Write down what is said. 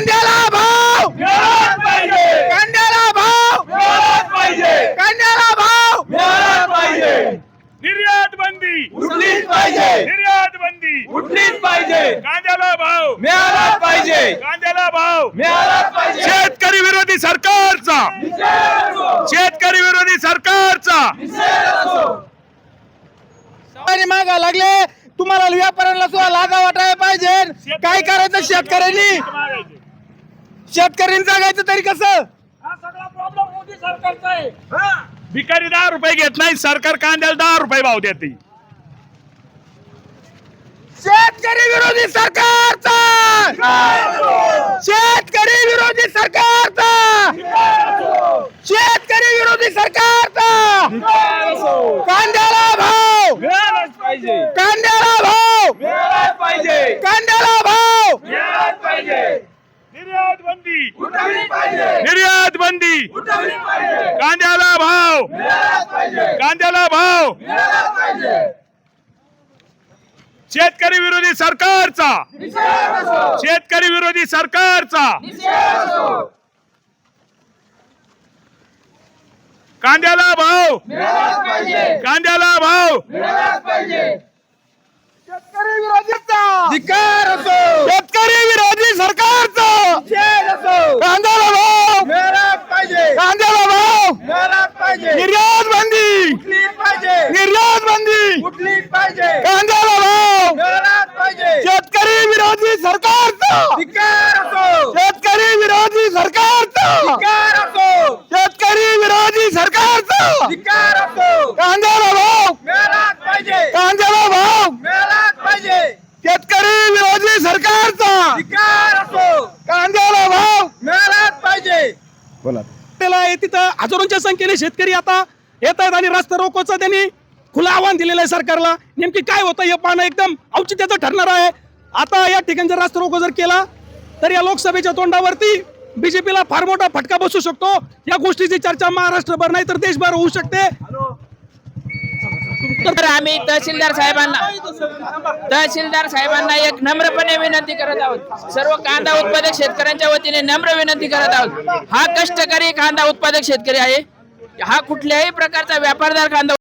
कांद्याला भाव! कांद्याला भाव! कांद्याला भाव! पाहिजे. निर्यात बंदी. उठलीच पाहिजे. निर्यात बंदी. उठलीच पाहिजे. कांद्याला भाव. मिळालाच पाहिजे. कांद्याला भाव. मिळालाच पाहिजे. शेतकरी विरोधी सरकारचा. शेतकरी विरोधी सरकारचा. आणि मागा लागले. तुम्हाला व्यापाऱ्यांना सुद्धा लागा वाटायला पाहिजे. काय करायचं शेतकऱ्यांनी? शेतकऱ्यांनी जगायचं तरी कसं? हा सगळा प्रॉब्लेम मोदी सरकारचा आहे. भिकारी दहा रुपये घेत नाही सरकार कांद्याला दहा रुपये भाव देते. शेतकरी विरोधी सरकारचा! शेतकरी विरोधी सरकारचा! शेतकरी विरोधी सरकारचा! कांद्याला भाव! मिळालाच पाहिजे. कांद्याला भाव! मिळालाच पाहिजे. कांद्याला भाव! मिळालाच पाहिजे. निर्यात बंदी निर्यात बंदी कांद्याला भाव. कांद्याला भाव. शेतकरी विरोधी सरकारचा. शेतकरी विरोधी सरकारचा. कांद्याला भाव. कांद्याला भाव मिळालाच पाहिजे शेतकरी विरोधीचा धिक्कार असो शेतकरी विरोधी सरकारचा असो कांद्याला भाव मिळालाच पाहिजे कांद्याला भाव मिळालाच पाहिजे निर्यात बंदी उठलीच पाहिजे निर्यात उठलीच पाहिजे? कांद्याला भाव मिळालाच पाहिजे. शेतकरी विरोधी सरकारचा. धिक्कार असो. शेतकरी विरोधी सरकारचा. धिक्कार असो. शेतकरी विरोधी सरकारचा. धिक्कार असो. कांद्याला भाव मिळालाच पाहिजे. कांद्याला भाव मिळालाच पाहिजे. शेतकरी विरोधी सरकारचा. धिक्कार असो. कांद्याला भाव मिळालाच पाहिजे. त्याला आहे तिथं हजारोंच्या संख्येने शेतकरी आता येत आहेत आणि रस्ता रोकोचं त्यांनी खुलं आव्हान दिलेलं आहे सरकारला. नेमकी काय होतं हे पाहणं एकदम औचित्याचं ठरणार आहे. आता या ठिकाणी जर रास्ता रोको जर केला तर या लोकसभेच्या तोंडावरती बीजेपीला फार मोठा फटका बसू शकतो. या गोष्टीची चर्चा महाराष्ट्रभर नाही तर देशभर होऊ शकते. तर आम्ही तहसीलदार साहेबांना तहसीलदार साहेबांना एक नम्रपणे विनंती करत आहोत. सर्व कांदा उत्पादक शेतकऱ्यांच्या वतीने नम्र विनंती करत आहोत. हा कष्टकरी कांदा उत्पादक शेतकरी आहे. हा कुठल्याही प्रकारचा व्यापारदार कांदा